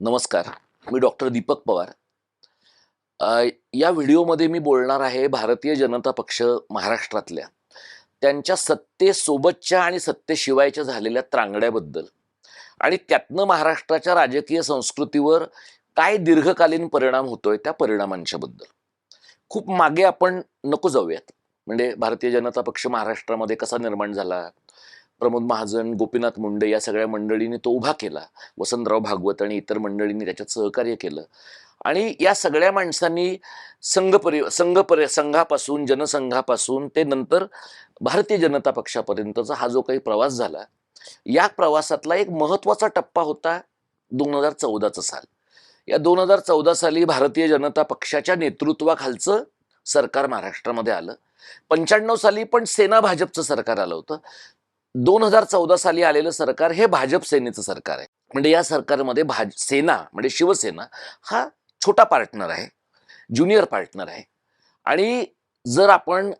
नमस्कार मी डॉक्टर दीपक पवार. या व्हिडिओमध्ये मी बोलणार आहे भारतीय जनता पक्ष महाराष्ट्रातल्या. त्यांच्या सत्तेसोबतच्या आणि सत्तेशिवायच्या झालेल्या त्रांगड्याबद्दल. आणि त्यातनं महाराष्ट्राच्या राजकीय संस्कृतीवर काय दीर्घकालीन परिणाम होतोय त्या परिणामांच्या बद्दल खूप मागे आपण नको जाऊयात. म्हणजे भारतीय जनता पक्ष महाराष्ट्रामध्ये कसा निर्माण झाला? प्रमोद महाजन गोपीनाथ मुंडे या सगळ्या मंडळींनी तो उभा केला. वसंतराव भागवत आणि इतर मंडळींनी त्याच्यात सहकार्य केलं. आणि या सगळ्या माणसांनी संघ परि संघ परि संघापासून जनसंघापासून ते नंतर भारतीय जनता पक्षापर्यंतचा हा जो काही प्रवास झाला या प्रवासातला एक महत्त्वाचा टप्पा होता दोन हजार चौदाचा साल. या दोन हजार चौदा साली भारतीय जनता पक्षाच्या नेतृत्वाखालचं सरकार महाराष्ट्रामध्ये आलं. पंच्याण्णव साली पण सेना भाजपचं सरकार आलं होतं. दोन हजार चौदा साली आलेलं सरकार हे भाजप सेनेचं सरकार आहे. म्हणजे या सरकारमध्ये भाज सेना म्हणजे शिवसेना हा छोटा पार्टनर आहे. ज्युनियर पार्टनर आहे. आणि जर आपण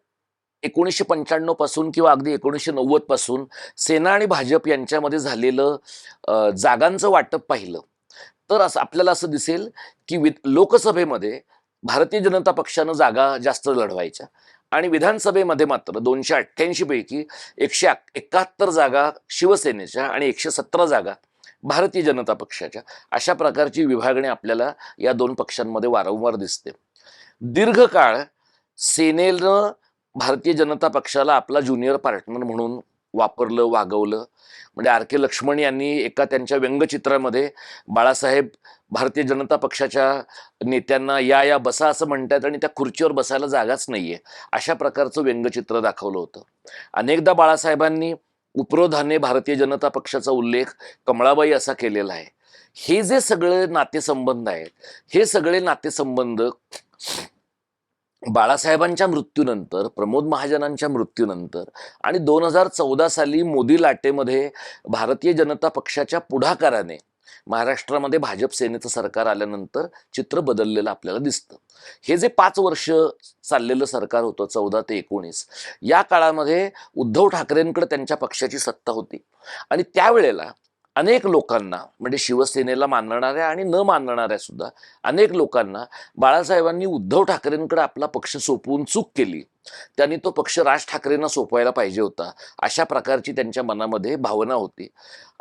एकोणीसशे पंच्याण्णवपासून किंवा अगदी एकोणीसशे नव्वदपासून सेना आणि भाजप यांच्यामध्ये झालेलं जागांचं वाटप पाहिलं तर असं आपल्याला असं दिसेल की वि लोकसभेमध्ये भारतीय जनता पक्षानं जागा जास्त लढवायच्या. आणि विधानसभेमध्ये मात्र दोनशे अठ्ठ्याऐंशी पैकी एकशे एकाहत्तर जागा शिवसेनेच्या आणि एकशे सतरा जागा भारतीय जनता पक्षाच्या. अशा प्रकारची विभागणी आपल्याला या दोन पक्षांमध्ये वारंवार दिसते. दीर्घकाळ सेनेनं भारतीय जनता पक्षाला आपला ज्युनियर पार्टनर म्हणून वापरलं वागवलं. म्हणजे आर के लक्ष्मण यांनी एका त्यांच्या व्यंगचित्रामध्ये बाळासाहेब भारतीय जनता पक्षाच्या नेत्यांना या या बसा असं म्हणतात आणि त्या खुर्चीवर बसायला जागाच नाहीये. अशा प्रकारचं व्यंगचित्र दाखवलं होतं. अनेकदा बाळासाहेबांनी उपरोधाने भारतीय जनता पक्षाचा उल्लेख कमळाबाई असा केलेला आहे. हे जे सगळे नातेसंबंध आहेत हे सगळे नातेसंबंध बाळासाहेबांच्या मृत्यूनंतर प्रमोद महाजनांच्या मृत्यूनंतर आणि दोन हजार चौदा साली मोदी लाटेमध्ये भारतीय जनता पक्षाच्या पुढाकाराने महाराष्ट्रामध्ये भाजप सेनेचं सरकार आल्यानंतर चित्र बदललेलं आपल्याला दिसतं. हे जे पाच वर्ष चाललेलं सरकार होतं चौदा ते एकोणीस या काळामध्ये उद्धव ठाकरेंकडे त्यांच्या पक्षाची सत्ता होती. आणि त्यावेळेला अनेक लोकांना म्हणजे शिवसेनेला मानणाऱ्या आणि न मानणाऱ्या सुद्धा अनेक लोकांना बाळासाहेबांनी उद्धव ठाकरेंकडे आपला पक्ष सोपवून चूक केली. त्यांनी तो पक्ष राज ठाकरेंना सोपवायला पाहिजे होता अशा प्रकारची त्यांच्या मनामध्ये भावना होती.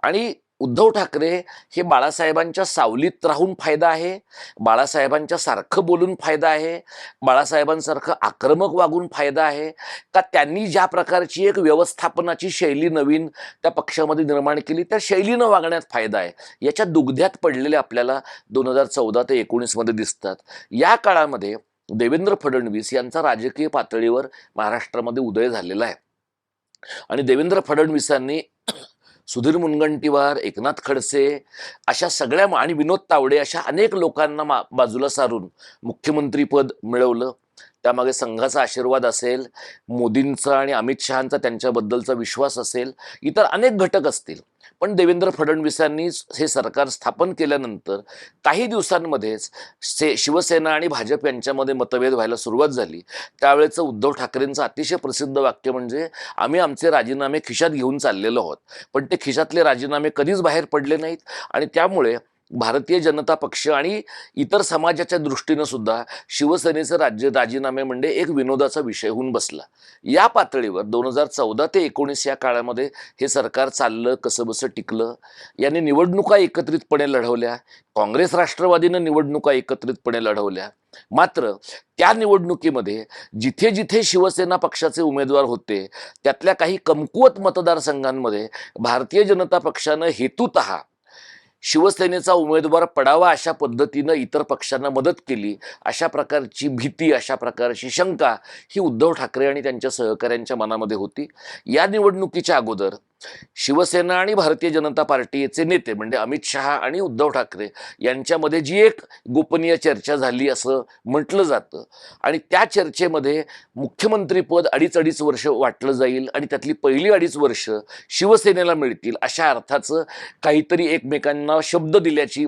आणि उद्धव ठाकरे हे बाळासाहेबांच्या सावलीत राहून फायदा आहे बाळासाहेबांच्या सारखं बोलून फायदा आहे बाळासाहेबांसारखं आक्रमक वागून फायदा आहे. का त्यांनी ज्या प्रकारची एक व्यवस्थापनाची शैली नवीन त्या पक्षामध्ये निर्माण केली त्या शैलीनं वागण्यात फायदा आहे. याच्या दुग्ध्यात पडलेले आपल्याला दोन हजार चौदा ते एकोणीसमध्ये दिसतात. या काळामध्ये देवेंद्र फडणवीस यांचा राजकीय पातळीवर महाराष्ट्रामध्ये उदय झालेला आहे. आणि देवेंद्र फडणवीसांनी सुधीर मुनगंटीवार एकनाथ खडसे अशा सगळ्या आणि विनोद तावडे अशा अनेक लोकांना मा बाजूला सारून मुख्यमंत्रीपद मिळवलं. त्यामागे संघाचा आशीर्वाद असेल मोदींचा आणि अमित शहांचा त्यांच्याबद्दलचा विश्वास असेल इतर अनेक घटक असतील. पण देवेंद्र फडणवीसांनी हे सरकार स्थापन केल्यानंतर काही दिवसांमध्येच से शिवसेना आणि भाजप यांच्यामध्ये मतभेद व्हायला सुरुवात झाली. त्यावेळेचं उद्धव ठाकरेंचं अतिशय प्रसिद्ध वाक्य म्हणजे आम्ही आमचे राजीनामे खिशात घेऊन चाललेलो आहोत. पण ते खिशातले राजीनामे कधीच बाहेर पडले नाहीत. आणि त्यामुळे भारतीय जनता पक्ष आणि इतर समाजाच्या दृष्टीनं सुद्धा शिवसेनेचे राज्य राजीनामे म्हणजे एक विनोदाचा विषय होऊन बसला. या पातळीवर दोन हजार चौदा ते एकोणीस या काळामध्ये हे सरकार चाललं कसं बसं टिकलं? याने निवडणुका एकत्रितपणे लढवल्या. काँग्रेस राष्ट्रवादीनं निवडणुका एकत्रितपणे लढवल्या. मात्र त्या निवडणुकीमध्ये जिथे जिथे शिवसेना पक्षाचे उमेदवार होते त्यातल्या काही कमकुवत मतदारसंघांमध्ये भारतीय जनता पक्षानं हेतुत शिवसेनेचा उमेदवार पडावा अशा पद्धतीनं इतर पक्षांना मदत केली अशा प्रकारची भीती अशा प्रकारची शंका ही उद्धव ठाकरे आणि त्यांच्या सहकाऱ्यांच्या मनामध्ये होती. या निवडणुकीच्या अगोदर शिवसेना आणि भारतीय जनता पार्टीचे नेते म्हणजे अमित शहा आणि उद्धव ठाकरे यांच्यामध्ये जी एक गोपनीय चर्चा झाली असं म्हटलं जातं. आणि त्या चर्चेमध्ये मुख्यमंत्रीपद अडीच अडीच वर्ष वाटलं जाईल आणि त्यातली पहिली अडीच वर्ष शिवसेनेला मिळतील अशा अर्थाचं काहीतरी एकमेकांना शब्द दिल्याची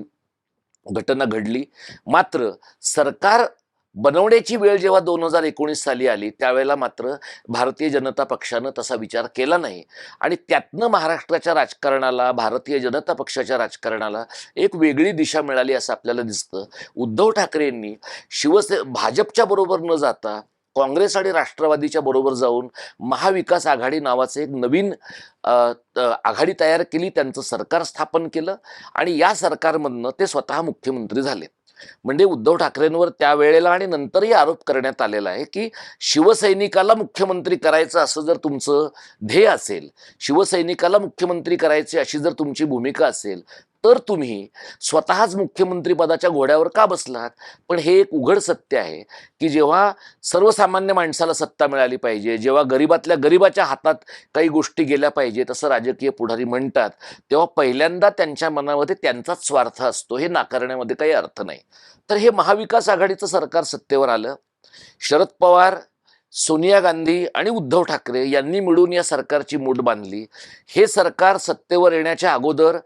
घटना घडली. मात्र सरकार बनवण्याची वेळ जेव्हा दोन हजार एकोणीस साली आली त्यावेळेला मात्र भारतीय जनता पक्षानं तसा विचार केला नाही. आणि त्यातनं महाराष्ट्राच्या राजकारणाला भारतीय जनता पक्षाच्या राजकारणाला एक वेगळी दिशा मिळाली असं आपल्याला दिसतं. उद्धव ठाकरेंनी शिवसे भाजपच्या बरोबर न जाता काँग्रेस आणि राष्ट्रवादीच्या बरोबर जाऊन महाविकास आघाडी नावाचं एक नवीन आघाडी तयार केली त्यांचं सरकार स्थापन केलं आणि या सरकारमधनं ते स्वतः मुख्यमंत्री झाले म्हणजे उद्धव ठाकरेंवर त्यावेळेला आणि नंतरही आरोप करण्यात आलेला आहे की शिवसैनिकाला मुख्यमंत्री करायचं असं जर तुमचं ध्येय असेल शिवसैनिकाला मुख्यमंत्री करायचे अशी जर तुमची भूमिका असेल तर तुम्ही स्वतःच मुख्यमंत्रीपदाच्या घोड्यावर का बसलात? पण हे एक उघड सत्य आहे की जेव्हा सर्वसामान्य माणसाला सत्ता मिळाली पाहिजे जेव्हा गरीबातल्या गरीबाच्या हातात काही गोष्टी गेल्या पाहिजे तसं राजकीय पुढारी म्हणतात तेव्हा पहिल्यांदा त्यांच्या मनामध्ये त्यांचाच स्वार्थ असतो हे नाकारण्यामध्ये काही अर्थ नाही. तर हे महाविकास आघाडीचं सरकार सत्तेवर आलं. शरद पवार सोनिया गांधी आणि उद्धव ठाकरे यांनी मिळून या सरकारची मूठ बांधली. हे सरकार सत्तेवर येण्याच्या अगोदर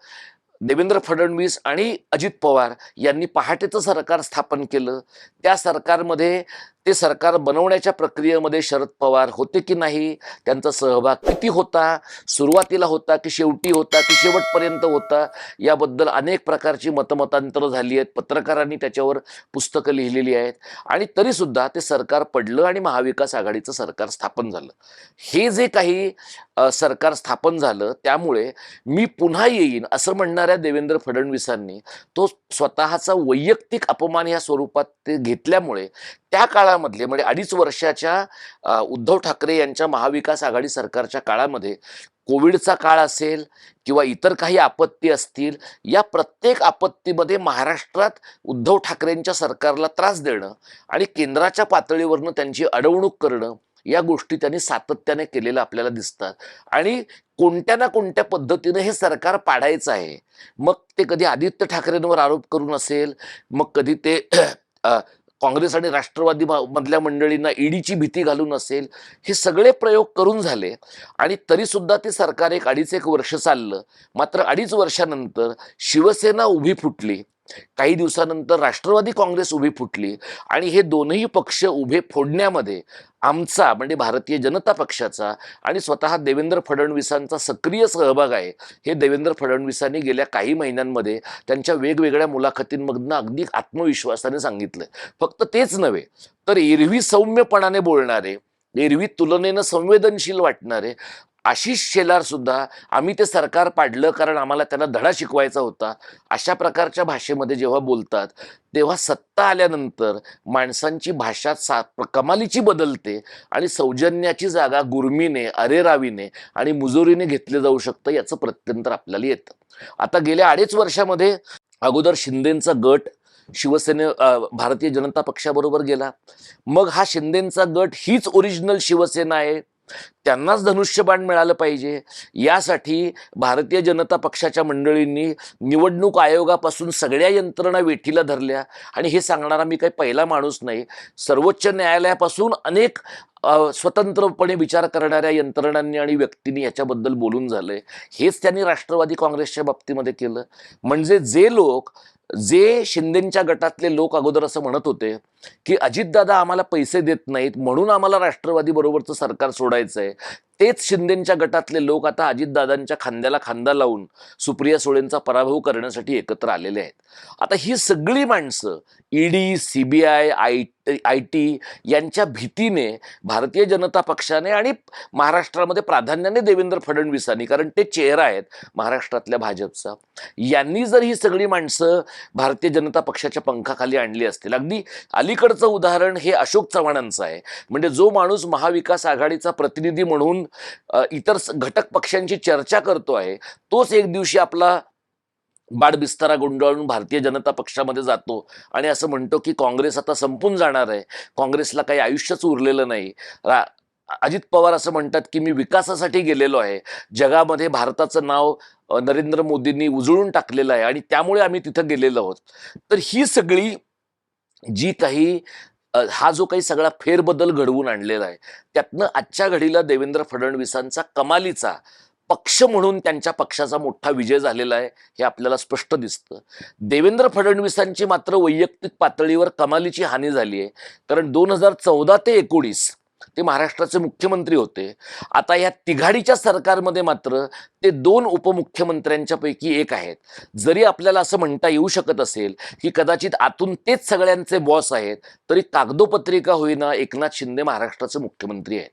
देवेंद्र फडणवीस आणि अजित पवार यांनी पहाटेचं सरकार स्थापन केलं. त्या सरकारमध्ये ते सरकार बनवण्याच्या प्रक्रियेमध्ये शरद पवार होते की नाही त्यांचा सहभाग किती होता सुरुवातीला होता की शेवटी होता की शेवटपर्यंत होता याबद्दल अनेक प्रकारची मतमतांतरं झाली आहेत. पत्रकारांनी त्याच्यावर पुस्तकं लिहिलेली आहेत. आणि तरीसुद्धा ते सरकार पडलं आणि महाविकास आघाडीचं सरकार स्थापन झालं. हे जे काही सरकार स्थापन झालं त्यामुळे मी पुन्हा येईन असं म्हणणाऱ्या देवेंद्र फडणवीसांनी तो स्वतःचा वैयक्तिक अपमान या स्वरूपात ते घेतल्यामुळे त्या काळामधले म्हणजे अडीच वर्षाच्या उद्धव ठाकरे यांच्या महाविकास आघाडी सरकारच्या काळामध्ये कोविडचा काळ असेल किंवा इतर काही आपत्ती असतील या प्रत्येक आपत्तीमध्ये महाराष्ट्रात उद्धव ठाकरेंच्या सरकारला त्रास देणं आणि केंद्राच्या पातळीवरनं त्यांची अडवणूक करणं या गोष्टी त्यांनी सातत्याने केलेलं आपल्याला दिसतात. आणि कोणत्या ना कोणत्या पद्धतीने हे सरकार पाडायचं आहे मग ते कधी आदित्य ठाकरेंवर आरोप करून असेल मग कधी ते काँग्रेस आणि राष्ट्रवादी मधल्या मंडळींना ईडीची भीती घालून असेल हे सगळे प्रयोग करून झाले. आणि तरीसुद्धा ते सरकार एक अडीच एक वर्ष चाललं. मात्र अडीच वर्षानंतर शिवसेना उभी फुटली. काही दिवसानंतर राष्ट्रवादी काँग्रेस उभी फुटली आणि हे दोनही पक्ष उभे फोडण्यामध्ये आमचा म्हणजे भारतीय जनता पक्षाचा आणि स्वतः देवेंद्र फडणवीसांचा सक्रिय सहभाग आहे हे देवेंद्र फडणवीसांनी गेल्या काही महिन्यांमध्ये त्यांच्या वेगवेगळ्या मुलाखतींमधनं अगदी आत्मविश्वासाने सांगितलं. फक्त तेच नव्हे तर एरवी सौम्यपणाने बोलणारे एरवी तुलनेनं संवेदनशील वाटणारे आशिष शेलार सुद्धा आम्ही ते सरकार पाडलं कारण आम्हाला त्यांना धडा शिकवायचा होता. अशा प्रकारच्या भाषेमध्ये जेव्हा बोलतात तेव्हा सत्ता आल्यानंतर माणसांची भाषा सा कमालीची बदलते आणि सौजन्याची जागा गुरमीने अरेरावीने आणि मुजोरीने घेतले जाऊ शकतं याचं प्रत्यंतर आपल्याला येतं. आता गेल्या अडीच वर्षामध्ये अगोदर शिंदेंचा गट शिवसेने भारतीय जनता पक्षाबरोबर गेला. मग हा शिंदेंचा गट हीच ओरिजिनल शिवसेना आहे. त्यांनाच धनुष्यबाण मिळालं पाहिजे. यासाठी भारतीय जनता पक्षाच्या मंडळींनी निवडणूक आयोगापासून सगळ्या यंत्रणा वेठीला धरल्या. आणि हे सांगणारा मी काही पहिला माणूस नाही. सर्वोच्च न्यायालयापासून अनेक स्वतंत्रपणे विचार करणाऱ्या यंत्रणांनी आणि व्यक्तींनी याच्याबद्दल बोलून झालंय. हेच त्यांनी राष्ट्रवादी काँग्रेसच्या बाबतीमध्ये केलं. म्हणजे जे लोक जे शिंदेच्या गटातले लोक अगोदर असं म्हणत होते की अजितदादा आम्हाला पैसे देत नाहीत म्हणून आम्हाला राष्ट्रवादी बरोबरचं सरकार सोडायचं आहे तेच शिंदेच्या गटातले लोक आता अजितदादांच्या खांद्याला खांदा लावून सुप्रिया सुळेंचा पराभव करण्यासाठी एकत्र आलेले आहेत. आता ही सगळी माणसं ED CBI I I T यांच्या भीतीने भारतीय जनता पक्षाने आणि महाराष्ट्रामध्ये प्राधान्याने देवेंद्र फडणवीसांनी कारण ते चेहरा आहेत महाराष्ट्रातल्या भाजपचा यांनी जर ही सगळी माणसं भारतीय जनता पक्षाच्या पंखाखाली आणली असतील. अगदी अलीकडचं उदाहरण हे अशोक चव्हाणांचं आहे. म्हणजे जो माणूस महाविकास आघाडीचा प्रतिनिधी म्हणून इतर घटक पक्षांची चर्चा करतो आहे तोच एक दिवशी आपला बाडबिस्तारा गुंडाळून भारतीय जनता पक्षामध्ये जातो. आणि असं म्हणतो की काँग्रेस आता संपून जाणार आहे. काँग्रेसला काही आयुष्यच उरलेलं नाही. रा अजित पवार असं म्हणतात की मी विकासासाठी गेलेलो आहे. जगामध्ये भारताचं नाव नरेंद्र मोदींनी उजळून टाकलेलं आहे आणि त्यामुळे आम्ही तिथं गेलेलो आहोत. तर ही सगळी जी काही हा जो काही सगळा फेरबदल घडवून आणलेला आहे त्यातनं आजच्या घडीला देवेंद्र फडणवीसांचा कमालीचा पक्ष म्हणून त्यांच्या पक्षाचा मोठा विजय झालेला आहे हे आपल्याला स्पष्ट दिसतं. देवेंद्र फडणवीसांची मात्र वैयक्तिक पातळीवर कमालीची हानी झाली आहे. कारण दोन हजार चौदा ते एकोणीस ते महाराष्ट्राचे मुख्यमंत्री होते. आता या तिघाडीच्या सरकारमध्ये मात्र ते दोन उपमुख्यमंत्र्यांच्या पैकी एक आहेत. जरी आपल्याला असं म्हणता येऊ शकत असेल की कदाचित आतून तेच सगळ्यांचे बॉस आहेत तरी कागदोपत्रिका होईना एकनाथ शिंदे महाराष्ट्राचे मुख्यमंत्री आहेत.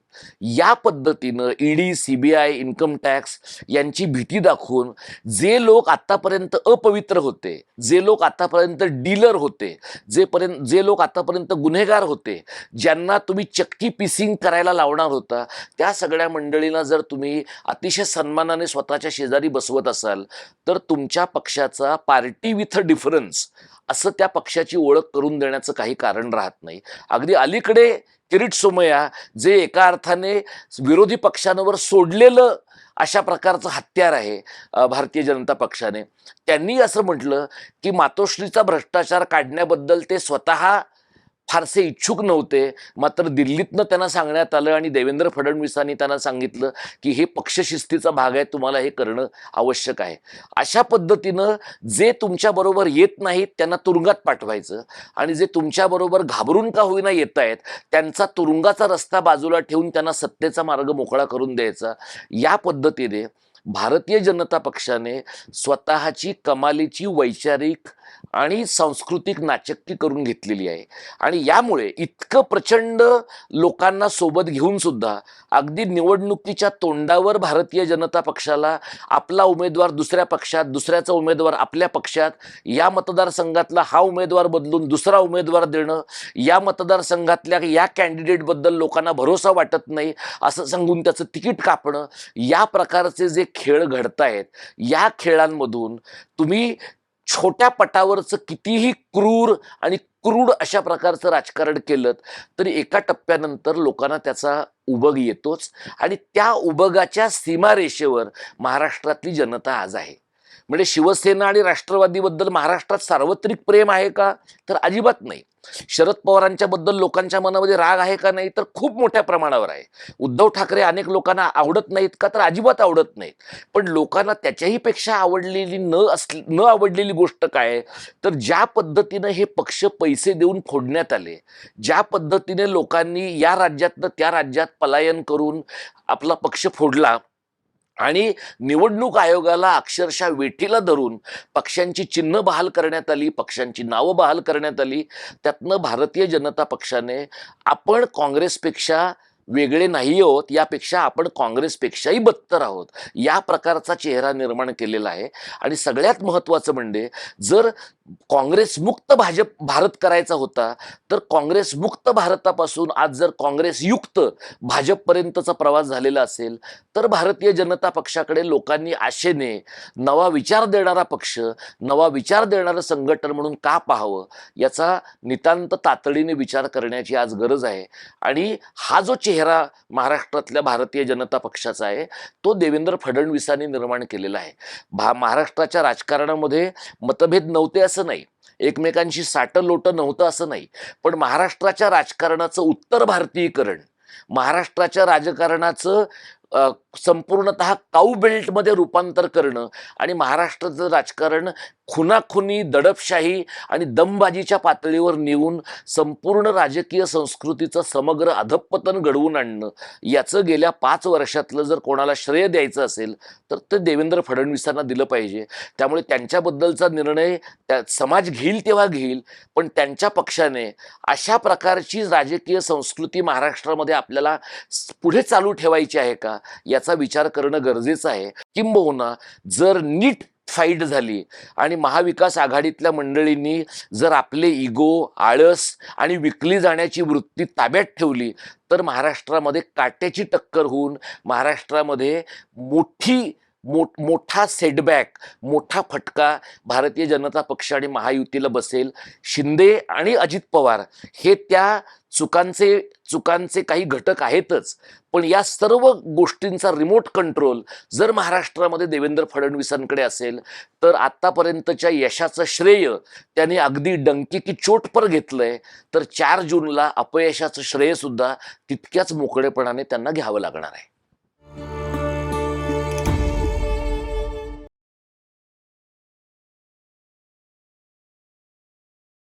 या पद्धतीनं ईडी सीबीआय इन्कम टॅक्स यांची भीती दाखवून जे लोक आतापर्यंत अपवित्र होते जे लोक आतापर्यंत डीलर होते जे पर्यंत जे लोक आतापर्यंत गुन्हेगार होते ज्यांना तुम्ही चक्की पिसिंग करायला लावणार होता त्या सगळ्या मंडळींना जर तुम्ही अतिशय सन्मानाने स्वतःच्या शेजारी बसवत असाल तर तुमच्या पक्षाचा पार्टी विथ डिफरन्स असं त्या पक्षाची ओळख करून देण्याचं काही कारण राहत नाही. अगदी अलीकडे किरीट सोमय्या जे एका अर्थाने विरोधी पक्षांवर सोडलेलं अशा प्रकारचं हत्यार आहे भारतीय जनता पक्षाने. त्यांनी असं म्हटलं की मातोश्रीचा भ्रष्टाचार काढण्याबद्दल ते स्वतः फारसे इच्छुक नव्हते. मात्र दिल्लीतनं त्यांना सांगण्यात आलं आणि देवेंद्र फडणवीसांनी त्यांना सांगितलं की हे पक्षशिस्तीचा भाग आहे तुम्हाला हे करणं आवश्यक आहे. अशा पद्धतीनं जे तुमच्याबरोबर येत नाहीत त्यांना तुरुंगात पाठवायचं. आणि जे तुमच्याबरोबर घाबरून का होईना येत आहेत त्यांचा तुरुंगाचा रस्ता बाजूला ठेवून त्यांना सत्तेचा मार्ग मोकळा करून द्यायचा. या पद्धतीने भारतीय जनता पक्षाने स्वतःची कमालीची वैचारिक आणि सांस्कृतिक नाचक्की करून घेतलेली आहे. आणि यामुळे इतकं प्रचंड लोकांना सोबत घेऊन सुद्धा अगदी निवडणुकीच्या तोंडावर भारतीय जनता पक्षाला आपला उमेदवार दुसऱ्या पक्षात दुसऱ्याचा उमेदवार आपल्या पक्षात या मतदारसंघातला हा उमेदवार बदलून दुसरा उमेदवार देणं या मतदारसंघातल्या या कॅन्डिडेटबद्दल लोकांना भरोसा वाटत नाही असं सांगून त्याचं तिकीट कापणं या प्रकारचे जे खेळ घडतायत या खेळांमधून तुम्ही छोट्या पटावरचं कितीही क्रूर आणि क्रूड अशा प्रकारचं राजकारण केलं तरी एका टप्प्यानंतर लोकांना त्याचा उबग येतोच. आणि त्या उबगाच्या सीमारेषेवर महाराष्ट्रातली जनता आज आहे. म्हणजे शिवसेना आणि राष्ट्रवादीबद्दल महाराष्ट्रात सार्वत्रिक प्रेम आहे का? तर अजिबात नाही. शरद पवारांच्या बद्दल लोकांच्या मनामध्ये राग आहे का नाही? तर खूप मोठ्या प्रमाणावर आहे. उद्धव ठाकरे अनेक लोकांना आवडत नाहीत का? तर अजिबात आवडत नाहीत. पण लोकांना त्याच्याही पेक्षा आवडलेली न असली न आवडलेली गोष्ट काय? तर ज्या पद्धतीनं हे पक्ष पैसे देऊन फोडण्यात आले ज्या पद्धतीने लोकांनी या राज्यातनं त्या राज्यात पलायन करून आपला पक्ष फोडला आणि निवडणूक आयोगाला अक्षरशः वेठीला धरून पक्षांची चिन्ह बहाल करण्यात आली पक्षांची नावं बहाल करण्यात आली. त्यातनं भारतीय जनता पक्षाने आपण काँग्रेसपेक्षा वेगळे नाही आहोत यापेक्षा आपण काँग्रेसपेक्षाही बत्तर आहोत. या प्रकारचा चेहरा निर्माण केलेला आहे. आणि सगळ्यात महत्त्वाचं म्हणजे जर काँग्रेसमुक्त भाजप भारत करायचा होता तर काँग्रेसमुक्त भारतापासून आज जर काँग्रेसयुक्त भाजपपर्यंतचा प्रवास झालेला असेल तर भारतीय जनता पक्षाकडे लोकांनी आशेने नवा विचार देणारा पक्ष नवा विचार देणारं संघटन म्हणून का पाहावं याचा नितांत तातडीने विचार करण्याची आज गरज आहे. आणि हा जो चेहरा महाराष्ट्रातल्या भारतीय जनता पक्षाचा आहे. तो देवेंद्र फडणवीसांनी निर्माण केलेला आहे. भा महाराष्ट्राच्या राजकारणामध्ये मतभेद नव्हते असं नाही. एकमेकांशी साटं लोटं नव्हतं असं नाही. पण महाराष्ट्राच्या राजकारणाचं उत्तर भारतीयकरण महाराष्ट्राच्या राजकारणाचं संपूर्णत काऊ बेल्टमध्ये रूपांतर करणं आणि महाराष्ट्राचं राजकारण खुनाखुनी दडपशाही आणि दमबाजीच्या पातळीवर नेऊन संपूर्ण राजकीय संस्कृतीचं समग्र अधपतन घडवून आणणं याचं गेल्या पाच वर्षातलं जर कोणाला श्रेय द्यायचं असेल तर ते देवेंद्र फडणवीसांना दिलं पाहिजे. त्यामुळे त्यांच्याबद्दलचा निर्णय त्या समाज घेईल तेव्हा घेईल पण त्यांच्या पक्षाने अशा प्रकारची राजकीय संस्कृती महाराष्ट्रामध्ये आपल्याला पुढे चालू ठेवायची आहे का? याचा विचार करणं गरजेचं आहे. किंबहुना जर नीट फाईट झाली आणि महाविकास आघाडीतल्या मंडळींनी जर आपले इगो आळस आणि विकली जाण्याची वृत्ती ताब्यात ठेवली तर महाराष्ट्रामध्ये काट्याची टक्कर होऊन महाराष्ट्रामध्ये मोठी मोठ मोठा सेटबॅक मोठा फटका भारतीय जनता पक्ष आणि महायुतीला बसेल. शिंदे आणि अजित पवार हे त्या चुकांचे चुकांचे काही घटक आहेतच. पण या सर्व गोष्टींचा रिमोट कंट्रोल जर महाराष्ट्रामध्ये देवेंद्र फडणवीसांकडे असेल तर आत्तापर्यंतच्या यशाचं श्रेय त्याने अगदी डंकी की चोटपर घेतलंय. तर चार जूनला अपयशाचं श्रेयसुद्धा तितक्याच मोकळेपणाने त्यांना घ्यावं लागणार आहे.